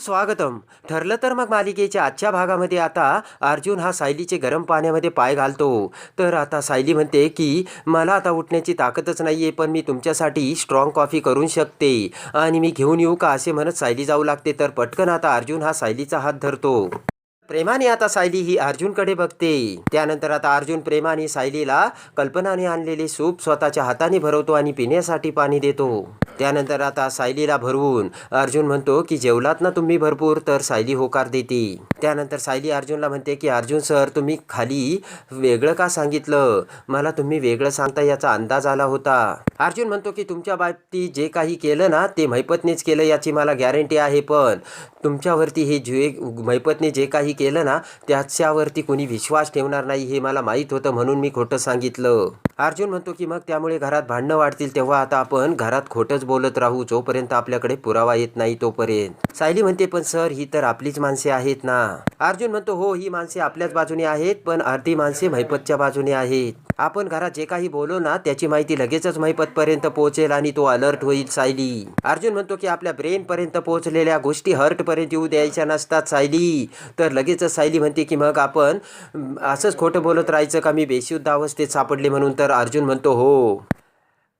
स्वागतम. ठरलं तर मग मालिकेच्या आजच्या भागामध्ये आता अर्जुन हा सायलीचे गरम पाण्यामध्ये पाय घालतो. तर आता सायली म्हणते की मला आता उठण्याची ताकदच नाही आहे पण मी तुमच्यासाठी स्ट्रॉंग कॉफी करून शकते. आणि मी घेऊन येऊ का असे म्हणत सायली जाऊ लागते. तर पटकन आता अर्जुन हा सायलीचा हात धरतो. प्रेमाने आता सायली ही अर्जुनकडे बघते. त्यानंतर आता अर्जुन प्रेमाने सायलीला कल्पनाने आणलेले सूप स्वतःच्या हाताने भरवतो आणि पिण्यासाठी पाणी देतो. त्यानंतर आता सायलीला भरवून अर्जुन म्हणतो की जेवलात ना तुम्ही भरपूर तर सायली होकार देते. त्यानंतर सायली अर्जुनला म्हणते की अर्जुन सर तुम्ही खाली वेगळं का सांगितलं? मला तुम्ही वेगळं सांगता याचा अंदाज आला होता. अर्जुन म्हणतो की तुमच्या बाबतीत जे काही केलं ना ते मैपतनेच केलं याची मला गॅरंटी आहे पण तुमच्यावरती हे जे मैपतने जे काही केलं ना त्याच्यावरती कोणी विश्वास ठेवणार नाही हे मला माहीत होतं म्हणून मी खोटं सांगितलं. अर्जुन म्हणतो की मग त्यामुळे घरात भांडणं वाढतील तेव्हा आता आपण घरात खोटंच बोलत राहू जोपर्यंत आपल्याकडे पुरावा येत नाही तोपर्यंत. सायली म्हणते पण सर ही तर आपलीच माणसे आहेत ना. अर्जुन म्हणतो हो ही माणसे आपल्याच बाजूने आहेत पण अर्धी माणसे मैपतच्या बाजूने आहेत. आपण घरात जे काही बोलो ना त्याची माहिती लगेचच मैपतपर्यंत पोहोचेल आणि तो अलर्ट होईल सायली. अर्जुन म्हणतो की आपल्या ब्रेन पर्यंत पोहोचलेल्या गोष्टी हर्ट पर्यंत येऊ द्यायच्या नसतात सायली. तर लगेच सायली म्हणते की मग आपण असंच खोटं बोलत राहायचं का? मी बेशुद्ध अवस्थेत सापडले म्हणून तर अर्जुन म्हणतो हो.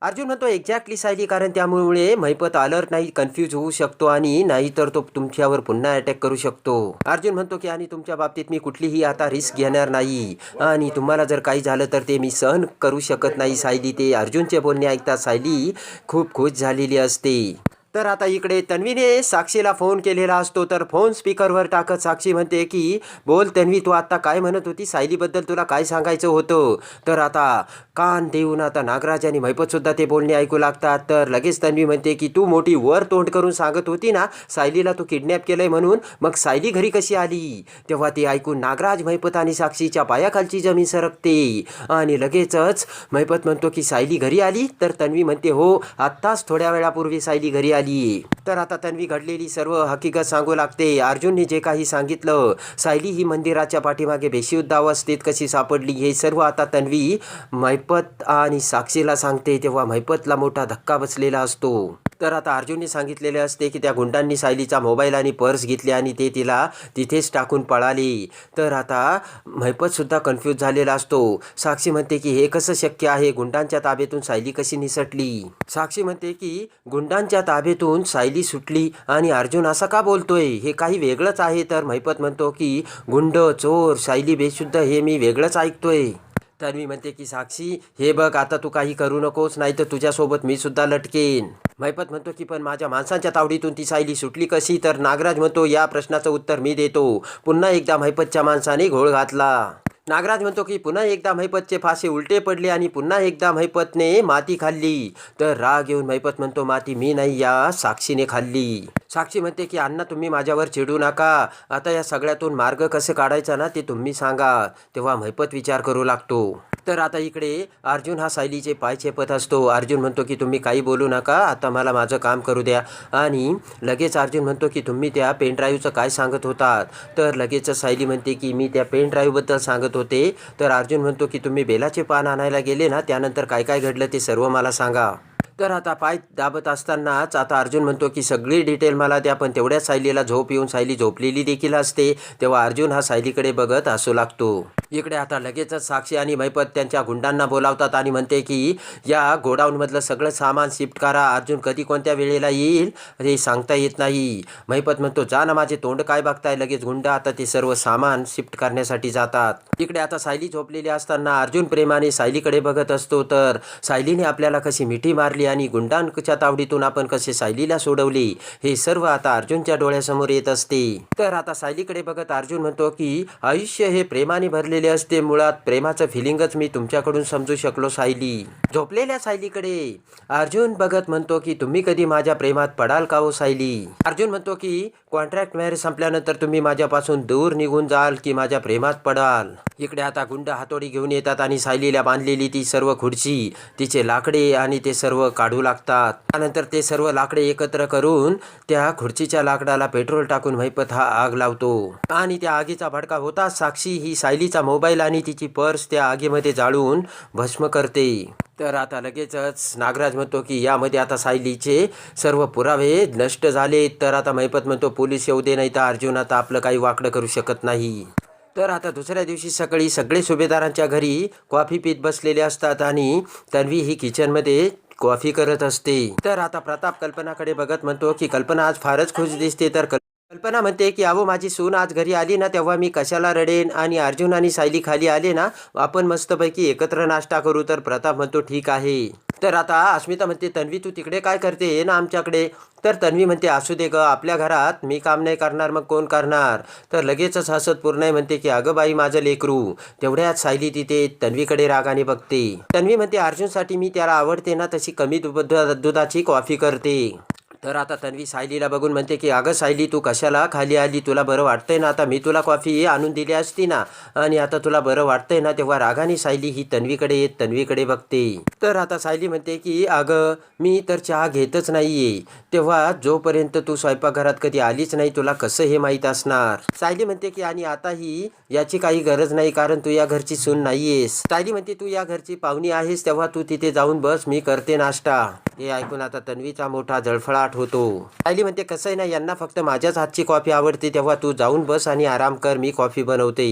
अर्जुन म्हणतो एक्झॅक्टली सायली कारण त्यामुळे मैपत अलर्ट नाही कन्फ्यूज होऊ शकतो आणि नाहीतर तो तुमच्यावर पुन्हा अटॅक करू शकतो. अर्जुन म्हणतो की आणि तुमच्या बाबतीत मी कुठलीही आता रिस्क घेणार नाही आणि तुम्हाला जर काही झालं तर ते मी सहन करू शकत नाही सायली. ते अर्जुनचे बोलणे ऐकता सायली खूप खुश झालेली असते. तर आता इकडे तन्वीने साक्षीला फोन केलेला असतो तर फोन स्पीकरवर टाकत साक्षी म्हणते की बोल तन्वी तू आत्ता काय म्हणत होती? सायलीबद्दल तुला काय सांगायचं होतं? तर आता कान देऊन आता नागराज आणि मैपतसुद्धा ते बोलणे ऐकू लागतात. तर लगेच तन्वी म्हणते की तू मोठी वर तोंड करून सांगत होती ना सायलीला तू किडनॅप केलंय म्हणून मग सायली घरी कशी आली? तेव्हा ते ऐकून नागराज मैपत आणि साक्षीच्या पायाखालची जमीन सरकते. आणि लगेचच मैपत म्हणतो की सायली घरी आली? तर तन्वी म्हणते हो आत्ताच थोड्या वेळापूर्वी सायली घरी आली. तर आता तन्वी घडलेली सर्व हकीकत सांगू लागते. अर्जुनने जे काही सांगितलं सायली ही मंदिराच्या पाठीमागे बेशुद्ध अवस्थेत कशी सापडली हे सर्व आता तन्वी मैपत आणि साक्षीला सांगते. तेव्हा मैपतला मोठा धक्का बसलेला असतो. तर आता अर्जुनने सांगितलेले असते की त्या गुंडांनी सायलीचा मोबाईल आणि पर्स घेतली आणि ते तिला तिथेच टाकून पळाली. तर आता मैपतसुद्धा कन्फ्यूज झालेला असतो. साक्षी म्हणते की हे कसं शक्य आहे? गुंडांच्या ताब्यातून सायली कशी निसटली? साक्षी म्हणते की गुंडांच्या सभेतून सायली सुटली आणि अर्जुन असा का बोलतोय? हे काही वेगळंच आहे तर महिपत म्हणतो की गुंड चोर सायली बेशुद्ध हे मी वेगळंच ऐकतोय. तर मी म्हणते की साक्षी हे बघ आता तू काही करू नकोस नाही तर तुझ्यासोबत मी सुद्धा लटकेन. महिपत म्हणतो की पण माझ्या माणसांच्या तावडीतून ती सायली सुटली कशी? तर नागराज म्हणतो या प्रश्नाचं उत्तर मी देतो. पुन्हा एकदा महिपतच्या माणसाने घोळ घातला. नागराज म्हणतो की पुन्हा एकदा मैपतचे फासे उलटे पडले आणि पुन्हा एकदा मैपतने माती खाल्ली. तर राग येऊन महिपत म्हणतो माती मी नाही या साक्षीने खाल्ली. साक्षी म्हणते की अण्णा तुम्ही माझ्यावर चिडू नका. आता या सगळ्यातून मार्ग कसे काढायचा ना ते तुम्ही सांगा. तेव्हा मैपत विचार करू लागतो. तर आता इकडे. अर्जुन हा सायलीचे पाय चेपत असतो. अर्जुन म्हणतो की तुम्ही काही बोलू नका. आता मला माझं काम करू द्या. आणि लगेच अर्जुन म्हणतो की तुम्ही त्या पेनड्राईव्हचं काय सांगत होतात? तर लगेच सायली म्हणते की मी त्या पेनड्राईव्हबद्दल सांगत होते. तर अर्जुन म्हणतो की तुम्ही बेलाचे पान आणायला गेले ना त्यानंतर काय काय घडलं ते सर्व मला सांगा. तर आता पाय दाबत असतानाच. आता अर्जुन म्हणतो की सगळी डिटेल मला द्या पण तेवढ्या सायलीला झोप येऊन सायली झोपलेली देखील असते. तेव्हा अर्जुन हा सायलीकडे बघत हसू लागतो. इकडे आता लगेचच साक्षी आणि मैपत त्यांच्या गुंडांना बोलावतात आणि म्हणते की या गोडाऊनमधलं सगळं सामान शिफ्ट करा. अर्जुन कधी कोणत्या वेळेला येईल हे सांगता येत नाही. मैपत म्हणतो जा ना माझे तोंड काय बघताय? लगेच गुंड आता ते सर्व सामान शिफ्ट करण्यासाठी जातात. इकडे आता सायली झोपलेली असताना अर्जुन प्रेमाने सायलीकडे बघत असतो तर सायलीने आपल्याला कशी मिठी मारली आणि गुंडांच्या तावडीतून आपण कसे सायलीला सोडवले हे सर्व आता अर्जुनच्या डोळ्यासमोर येत असते. तर आता सायलीकडे बघत अर्जुन म्हणतो की आयुष्य हे प्रेमाने भरलेले असते. मुळात प्रेमाचं फिलिंगच मी तुमच्याकडून समजू शकलो सायली. झोपलेल्या सायलीकडे. अर्जुन बघत म्हणतो की तुम्ही कधी माझ्या प्रेमात पडाल का हो सायली? अर्जुन म्हणतो की कॉन्ट्रॅक्ट मॅरेज संपल्यानंतर तुम्ही माझ्यापासून दूर निघून जाल की माझ्या प्रेमात पडाल. इकडे आता गुंड हातोडी घेऊन येतात आणि सायलीला बांधलेली ती सर्व खुर्ची तिचे लाकडे आणि ते सर्व काढू लागतात. त्यानंतर ते सर्व लाकडे एकत्र करून त्या खुर्चीच्या लाकडाला पेट्रोल टाकून महिपत हा आग लावतो. आणि त्या आगीचा भडका होताच साक्षी ही सायलीचा मोबाईल आणि तिची पर्स त्या आगीमध्ये जाळून भस्म करते. तर आता लगेचच नागराज म्हणतो की यामध्ये आता सायलीचे सर्व पुरावे नष्ट झाले तर आता महिपत म्हणतो पोलीस येऊ दे नाही तर अर्जुन आता आपलं काही वाकडं करू शकत नाही. तर आता दुसऱ्या दिवशी सकाळी सगळे सुभेदारांच्या घरी कॉफी पीत बसलेले असतात आणि तन्वी ही किचनमध्ये कॉफी करत असते. तर आता प्रताप कल्पनाकडे बघत म्हणतो की कल्पना आज फारच खुश दिसते. तर कल्पना म्हणते की अहो माझी सून आज घरी आली ना तेव्हा मी कशाला रडेन आणि अर्जुन आणि सायली खाली आले ना आपण मस्तपैकी एकत्र नाश्ता करू. तर प्रताप म्हणतो ठीक आहे. तर आता अस्मिता म्हणते तन्वी तू तिकडे काय करते? ये ना आमच्याकडे. तर तन्वी म्हणते असू दे ग आपल्या घरात मी काम नाही करणार मग कोण करणार? तर लगेचच हसत पूर्ण म्हणते की अगं बाई माझं लेकरू तेवढ्यात सायली तिथे तन्वीकडे रागाने बघते. तन्वी म्हणते अर्जुनसाठी मी त्याला आवडते ना तशी कमी दुधाची कॉफी करते. तर आता तन्वी सायलीला बघून म्हणते की अगं सायली तू कशाला खाली आली? तुला बरं वाटतंय ना? आता मी तुला कॉफी आणून दिली असती ना. आणि आता तुला बरं वाटतंय ना? तेव्हा रागाने सायली ही तन्वीकडे येत तन्वीकडे बघते. तर आता सायली म्हणते की अगं मी तर चहा घेतच नाहीये. तेव्हा जोपर्यंत तू स्वयंपाकघरात कधी आलीच नाही तुला कसं हे माहीत असणार? सायली म्हणते की आणि आताही याची काही गरज नाही कारण तू या घरची सून नाहीयेस. सायली म्हणते तू या घरची पाहुणी आहेस तेव्हा तू तिथे जाऊन बस मी करते नाश्ता. हे ऐकून आता तन्वीचा मोठा जळफळाट होतो. सायली म्हणते कसं आहे ना यांना फक्त माझ्याच हातची कॉफी आवडते तेव्हा तू जाऊन बस आणि आराम कर मी कॉफी बनवते.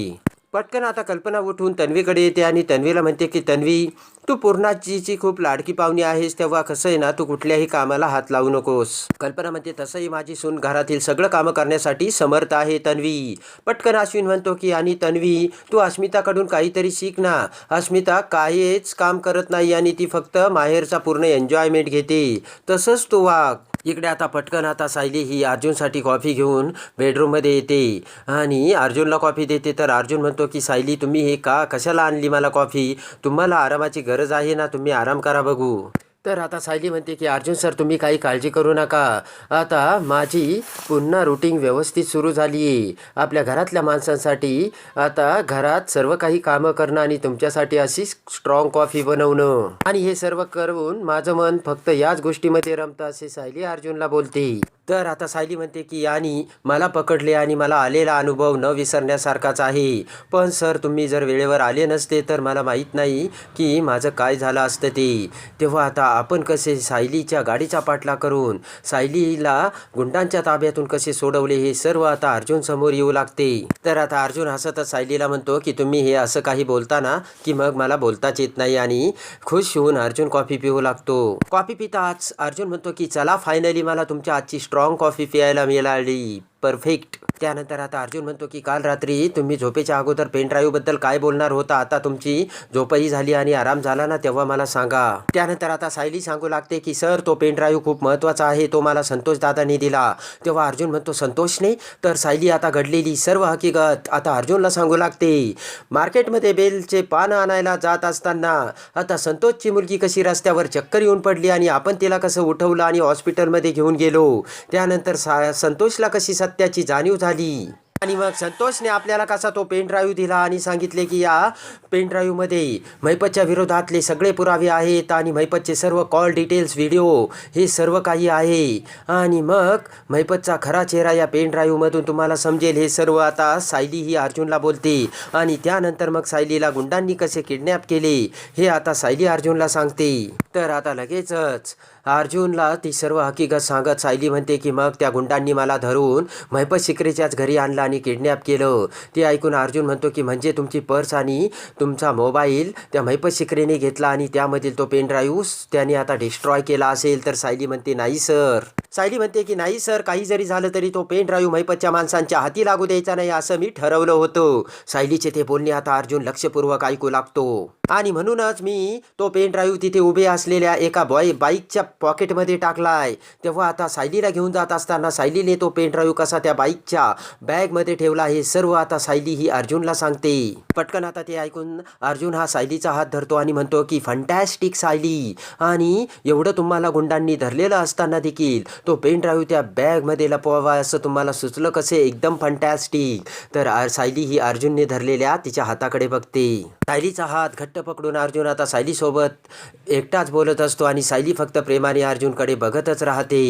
पटकन आता कल्पना उठून तन्वीकडे येते आणि तन्वीला म्हणते की तन्वी तू पूर्णाजीची खूप लाडकी पाहुणी आहेस तेव्हा कसं आहे ना तू कुठल्याही कामाला हात लावू नकोस. कल्पना म्हणते तसंही माझी सून घरातील सगळं कामं करण्यासाठी समर्थ आहे तन्वी. पटकन अश्विन म्हणतो की आणि तन्वी तू अस्मिताकडून काहीतरी शिक ना. अस्मिता काहीच काम करत नाही आणि ती फक्त माहेरचा पूर्ण एन्जॉयमेंट घेते. तसंच तू वाघ इकडे आता पटकन आता सायली ही अर्जुनसाठी कॉफी घेऊन बेडरूममध्ये येते. आणि अर्जुनला कॉफी देते तर अर्जुन म्हणतो की सायली तुम्ही हे का? कशाला आणली मला कॉफी? तुम्हाला आरामाची गरज आहे ना तुम्ही आराम करा बघू. तर आता सायली म्हणते की अर्जुन सर तुम्ही काही काळजी करू नका. आता माझी पुन्हा रुटीन व्यवस्थित सुरू झाली आहे. आपल्या घरातल्या माणसांसाठी आता घरात सर्व काही कामं करणं आणि तुमच्यासाठी अशी स्ट्रॉंग कॉफी बनवणं. आणि हे सर्व करून माझं मन फक्त याच गोष्टीमध्ये रमतं असे सायली अर्जुनला बोलते. तर आता सायली म्हणते की आणि मला पकडले आणि मला आलेला अनुभव न विसरण्यासारखाच आहे. पण सर तुम्ही जर वेळेवर आले नसते तर मला माहीत नाही की माझं काय झालं असतं ते. तेव्हा आता आपण कसे सायलीच्या गाडीचा पाठला करून सायलीला गुंडांच्या ताब्यातून कसे सोडवले हे सर्व आता अर्जुन समोर येऊ लागते. तर आता अर्जुन हसतच सायलीला म्हणतो की तुम्ही हे असं काही बोलताना की मग मला बोलताच येत नाही आणि खुश होऊन अर्जुन कॉफी पिऊ लागतो. कॉफी पिताच अर्जुन म्हणतो की चला फायनली मला तुमच्या आजची स्ट्रॉंग कॉफी प्यायला मिळाली परफेक्ट. त्यानंतर आता अर्जुन म्हणतो की काल रात्री तुम्ही झोपेच्या अगोदर पेन ड्राईव्हबद्दल काय बोलणार होता? आता तुमची झोपही झाली आणि आराम झाला ना तेव्हा मला सांगा. त्यानंतर आता सायली सांगू लागते की सर तो पेन ड्राईव्ह खूप महत्त्वाचा आहे. तो मला संतोष दादांनी दिला. तेव्हा अर्जुन म्हणतो संतोषने तर सायली आता घडलेली सर्व हकीकत आता अर्जुनला सांगू लागते. मार्केटमध्ये बेलचे पानं आणायला जात असताना आता संतोषची मुलगी कशी रस्त्यावर चक्कर येऊन पडली आणि आपण तिला कसं उठवलं आणि हॉस्पिटलमध्ये घेऊन गेलो? त्यानंतर सा संतोषला कशी सत्याची जाणीव झाली. आणि मग संतोषने आपल्याला कसा तो पेन ड्राईव्ह दिला आणि सांगितले की या पेन ड्राईव्हमध्ये मैपतच्या विरोधातले सगळे पुरावे आहेत आणि मैपतचे सर्व कॉल डिटेल्स व्हिडिओ हे सर्व काही आहे. आणि मग मैपतचा खरा चेहरा या पेन ड्राईव्हमधून तुम्हाला समजेल हे सर्व आता सायली ही अर्जुनला बोलते. आणि त्यानंतर मग सायलीला गुंडांनी कसे किडनॅप केले हे आता सायली अर्जुनला सांगते. तर आता लगेचच अर्जुनला ती सर्व हकीकत सांगत सायली म्हणते की मग त्या गुंडांनी मला धरून मैपत शिकरेच्याच घरी आणला आणि किडनॅप केलं. ते ऐकून अर्जुन म्हणतो की म्हणजे तुमची पर्स आणि तुमचा मोबाईल त्या महिपत शिकरेने घेतला आणि त्यामधील तो पेन ड्राईव्ह त्याने आता डिस्ट्रॉय केला असेल. तर सायली म्हणते नाही सर. सायली म्हणते की नाही सर काही जरी झालं तरी तो पेन ड्राईव्ह महिपतच्या माणसांच्या हाती लागू द्यायचा नाही असं मी ठरवलं होतं. सायलीचे ते बोलणे आता अर्जुन लक्षपूर्वक ऐकू लागतो. आणि म्हणूनच मी तो पेन ड्राईव्ह तिथे उभे असलेल्या एका बॉय बाईकच्या पॉकेटमध्ये टाकलाय. तेव्हा आता सायलीला घेऊन जात असताना सायलीने तो पेन ड्राईव्ह कसा त्या बाईकच्या बॅग बॅगमध्ये ठेवला आहे. सर्व आता सायली ही अर्जुनला सांगते. पटकन आता ते ऐकून अर्जुन हा सायलीचा हात धरतो आणि म्हणतो की फंटॅस्टिक सायली. आणि एवढं तुम्हाला गुंडांनी धरलेलं असताना देखील तो पेन ड्राईव्ह त्या बॅगमध्ये लपवावा असं तुम्हाला सुचलं कसे? एकदम फंटॅस्टिक तर सायली ही अर्जुनने धरलेल्या तिच्या हाताकडे बघते. सायलीचा हात घट्ट पकडून अर्जुन आता सायलीसोबत एकटाच बोलत असतो आणि सायली फक्त प्रेमाने अर्जुनकडे बघतच राहते.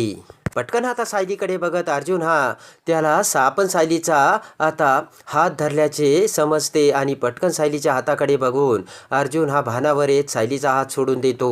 पटकन आता सायलीकडे बघत अर्जुन हा त्याला सापन सायलीचा आता हात धरल्याचे समजते आणि पटकन सायलीच्या हाताकडे बघून अर्जुन हा भानावर येत सायलीचा हात सोडून देतो.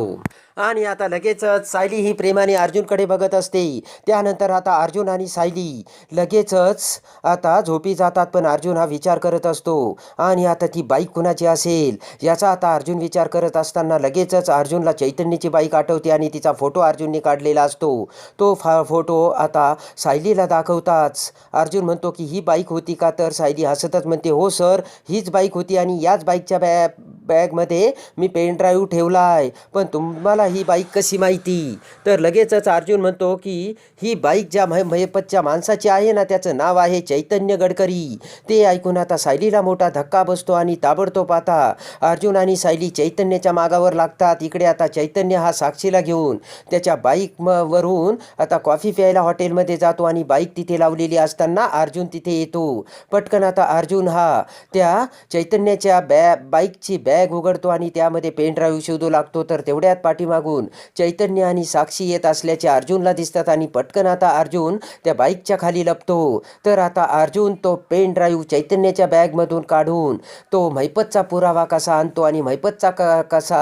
आणि आता लगेचच सायली ही प्रेमाने अर्जुनकडे बघत असते. त्यानंतर आता अर्जुन आणि सायली लगेचच आता झोपी जातात पण अर्जुन हा विचार करत असतो. आणि आता ती बाईक कुणाची असेल? याचा आता अर्जुन विचार करत असताना लगेचच अर्जुनला चैतन्याची बाईक आठवते आणि तिचा फोटो अर्जुनने काढलेला असतो. तो फा फोटो आता सायलीला दाखवताच. अर्जुन म्हणतो की ही बाईक होती का? तर सायली हसतच म्हणते हो सर हीच बाईक होती आणि याच बाईकच्या बॅ बॅगमध्ये मी पेन ड्राईव्ह ठेवला आहे. पण तुम्हाला ही बाईक कशी माहिती? तर लगेचच अर्जुन म्हणतो की ही बाईक ज्या मह महेपतच्या माणसाची आहे ना त्याचं नाव आहे चैतन्य गडकरी. ते ऐकून आता सायलीला मोठा धक्का बसतो आणि ताबडतोब आता अर्जुन आणि सायली चैतन्याच्या मागावर लागतात. इकडे आता चैतन्य हा साक्षीला घेऊन त्याच्या बाईक म वरून आता कॉफी प्यायला हॉटेलमध्ये जातो आणि बाईक तिथे लावलेली असताना अर्जुन तिथे येतो. पटकन आता अर्जुन हा त्या चैतन्याच्या बॅ बाईकची बॅग बॅग उघडतो आणि त्यामध्ये पेन ड्राईव्ह शोधू लागतो. तर तेवढ्यात पाठीमागून चैतन्य आणि साक्षी येत असल्याचे अर्जुनला दिसतात आणि पटकन आता अर्जुन त्या बाईकच्या खाली लपतो. तर आता अर्जुन तो पेन ड्राईव्ह चैतन्याच्या बॅगमधून काढून तो मैपतचा पुरावा कसा आणतो आणि मैपतचा क कसा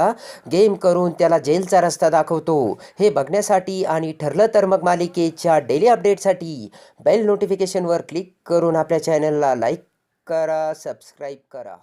गेम करून त्याला जेलचा रस्ता दाखवतो हे बघण्यासाठी आणि ठरलं तर मग मालिकेच्या डेली अपडेटसाठी बेल नोटिफिकेशनवर क्लिक करून आपल्या चॅनलला लाईक करा सबस्क्राईब करा.